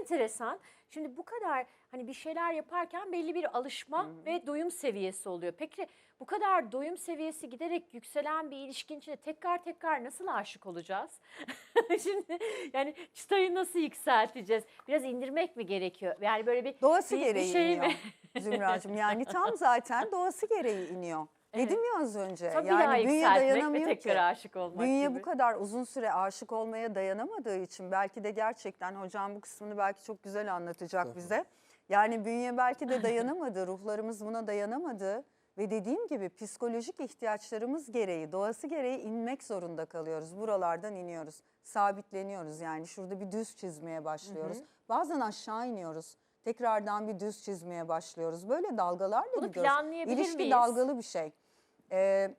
enteresan. Şimdi bu kadar hani bir şeyler yaparken belli bir alışma ve doyum seviyesi oluyor. Peki bu kadar doyum seviyesi giderek yükselen bir ilişkin içinde tekrar tekrar nasıl aşık olacağız? Şimdi yani çıtayı nasıl yükselteceğiz? Biraz indirmek mi gerekiyor? Yani böyle bir Doğası bir- bir gereği şey iniyor mi? Zümracığım. Yani tam zaten doğası gereği iniyor. Dedim ya az önce. Tabii yani bünye ve dayanamıyor tekrar ki. aşık olmak Bünye gibi. bu kadar uzun süre aşık olmaya dayanamadığı için belki de gerçekten hocam bu kısmını belki çok güzel anlatacak bize. Yani bünye belki de dayanamadı, ruhlarımız buna dayanamadı ve dediğim gibi psikolojik ihtiyaçlarımız gereği, doğası gereği inmek zorunda kalıyoruz. Buralardan iniyoruz, sabitleniyoruz yani şurada bir düz çizmeye başlıyoruz. Bazen aşağı iniyoruz. Tekrardan bir düz çizmeye başlıyoruz. Böyle dalgalarla Bunu gidiyoruz. planlayabilir İlişki miyiz? dalgalı bir şey. Ee,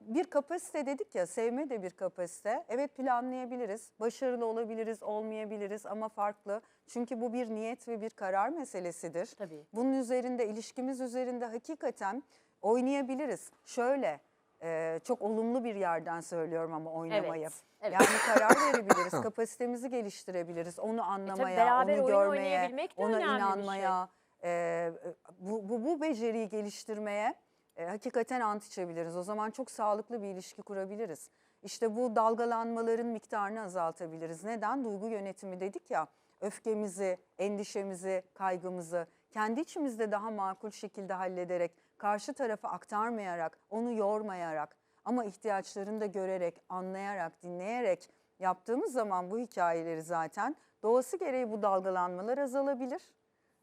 bir kapasite dedik ya sevme de bir kapasite. Evet planlayabiliriz. Başarılı olabiliriz, olmayabiliriz ama farklı. Çünkü bu bir niyet ve bir karar meselesidir. Tabii. Bunun üzerinde ilişkimiz üzerinde hakikaten oynayabiliriz. Şöyle e, çok olumlu bir yerden söylüyorum ama oynamayı. Evet, evet. Yani karar verebiliriz, kapasitemizi geliştirebiliriz. Onu anlamaya, E onu görmeye, ona bir şey. inanmaya, e, bu, bu, bu beceriyi geliştirmeye e, hakikaten ant içebiliriz. O zaman çok sağlıklı bir ilişki kurabiliriz. İşte bu dalgalanmaların miktarını azaltabiliriz. Neden? Duygu yönetimi dedik ya. Öfkemizi, endişemizi, kaygımızı kendi içimizde daha makul şekilde hallederek, karşı tarafa aktarmayarak, onu yormayarak ama ihtiyaçlarını da görerek, anlayarak, dinleyerek yaptığımız zaman bu hikayeleri zaten doğası gereği bu dalgalanmalar azalabilir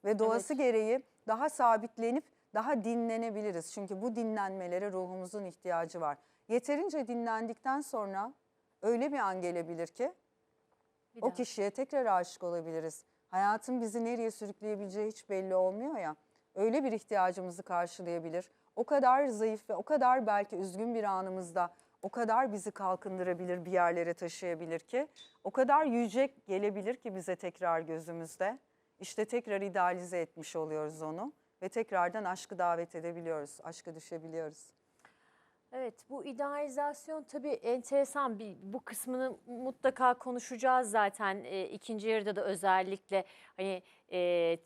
ve doğası gereği daha sabitlenip daha dinlenebiliriz. Çünkü bu dinlenmelere ruhumuzun ihtiyacı var. Yeterince dinlendikten sonra öyle bir an gelebilir ki Bir o daha. kişiye tekrar aşık olabiliriz. Hayatın bizi nereye sürükleyebileceği hiç belli olmuyor ya. Öyle bir ihtiyacımızı karşılayabilir. O kadar zayıf ve o kadar belki üzgün bir anımızda o kadar bizi kalkındırabilir, bir yerlere taşıyabilir ki o kadar yüce gelebilir ki bize tekrar gözümüzde. İşte tekrar idealize etmiş oluyoruz onu ve tekrardan aşkı davet edebiliyoruz, aşka düşebiliyoruz. Evet bu idealizasyon tabii enteresan bir bu kısmını mutlaka konuşacağız zaten e, ikinci yarıda da özellikle hani e,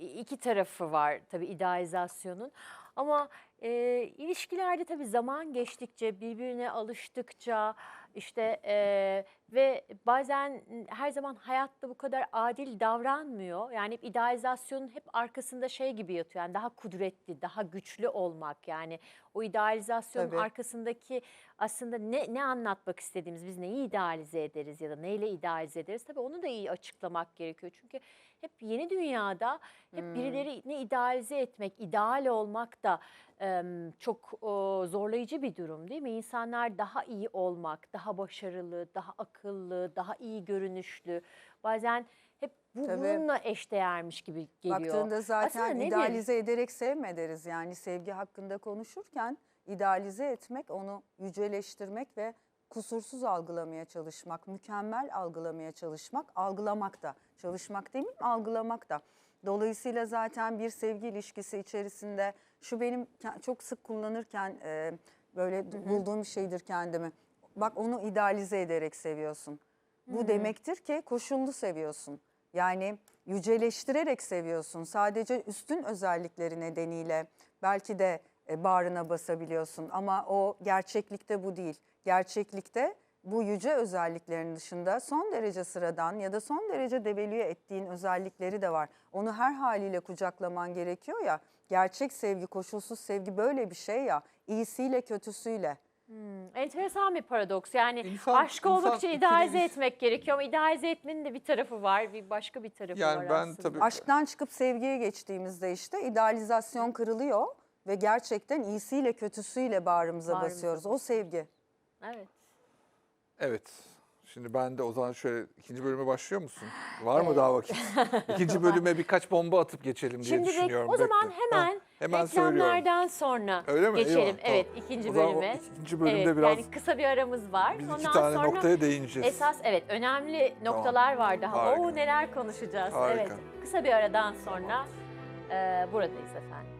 iki tarafı var tabii idealizasyonun ama e, ilişkilerde tabii zaman geçtikçe birbirine alıştıkça işte e, ve bazen her zaman hayatta bu kadar adil davranmıyor. Yani hep idealizasyonun hep arkasında şey gibi yatıyor. Yani daha kudretli, daha güçlü olmak. Yani o idealizasyonun Tabii. arkasındaki aslında ne ne anlatmak istediğimiz, biz neyi idealize ederiz ya da neyle idealize ederiz? Tabii onu da iyi açıklamak gerekiyor. Çünkü hep yeni dünyada hep birilerini idealize etmek, ideal olmak da em, çok o, zorlayıcı bir durum değil mi? İnsanlar daha iyi olmak, daha başarılı, daha akıllı, daha iyi görünüşlü. Bazen hep bu, Tabii. bununla eşdeğermiş gibi geliyor. Baktığında zaten Aslında nedir? idealize ederek sevme deriz. Yani sevgi hakkında konuşurken idealize etmek, onu yüceleştirmek ve kusursuz algılamaya çalışmak, mükemmel algılamaya çalışmak, algılamak da. Çalışmak demeyeyim, algılamak da. Dolayısıyla zaten bir sevgi ilişkisi içerisinde şu benim çok sık kullanırken e, böyle bulduğum bir şeydir kendimi. Bak onu idealize ederek seviyorsun. Bu demektir ki koşullu seviyorsun. Yani yüceleştirerek seviyorsun. Sadece üstün özellikleri nedeniyle belki de e, bağrına basabiliyorsun ama o gerçeklikte bu değil. Gerçeklikte bu yüce özelliklerin dışında son derece sıradan ya da son derece devalüe ettiğin özellikleri de var. Onu her haliyle kucaklaman gerekiyor ya. Gerçek sevgi, koşulsuz sevgi böyle bir şey ya. İyisiyle kötüsüyle. Hmm, enteresan bir paradoks. Yani İnsan- aşk olmak insan için idealize etmek gerekiyor ama idealize etmenin de bir tarafı var, bir başka bir tarafı Yani var ben aslında. tabii- Aşktan çıkıp sevgiye geçtiğimizde işte idealizasyon kırılıyor ve gerçekten iyisiyle kötüsüyle bağrımıza Bağrımıza basıyoruz. O sevgi. Evet. Evet. Şimdi ben de o zaman şöyle ikinci bölüme başlıyor musun? Var mı daha vakit? İkinci bölüme birkaç bomba atıp geçelim diye Şimdi düşünüyorum. o zaman Bekle. hemen, Ha, hemen söylüyorum. reklamlardan sonra Öyle mi? geçelim. Eyvah, evet tamam. ikinci O zaman o bölüme. ikinci bölümde evet, biraz yani kısa bir aramız var. biz Ondan iki tane sonra noktaya değineceğiz. esas evet önemli noktalar var daha. Harika. Oo neler konuşacağız. Harika. Evet. Kısa bir aradan sonra e, buradayız efendim.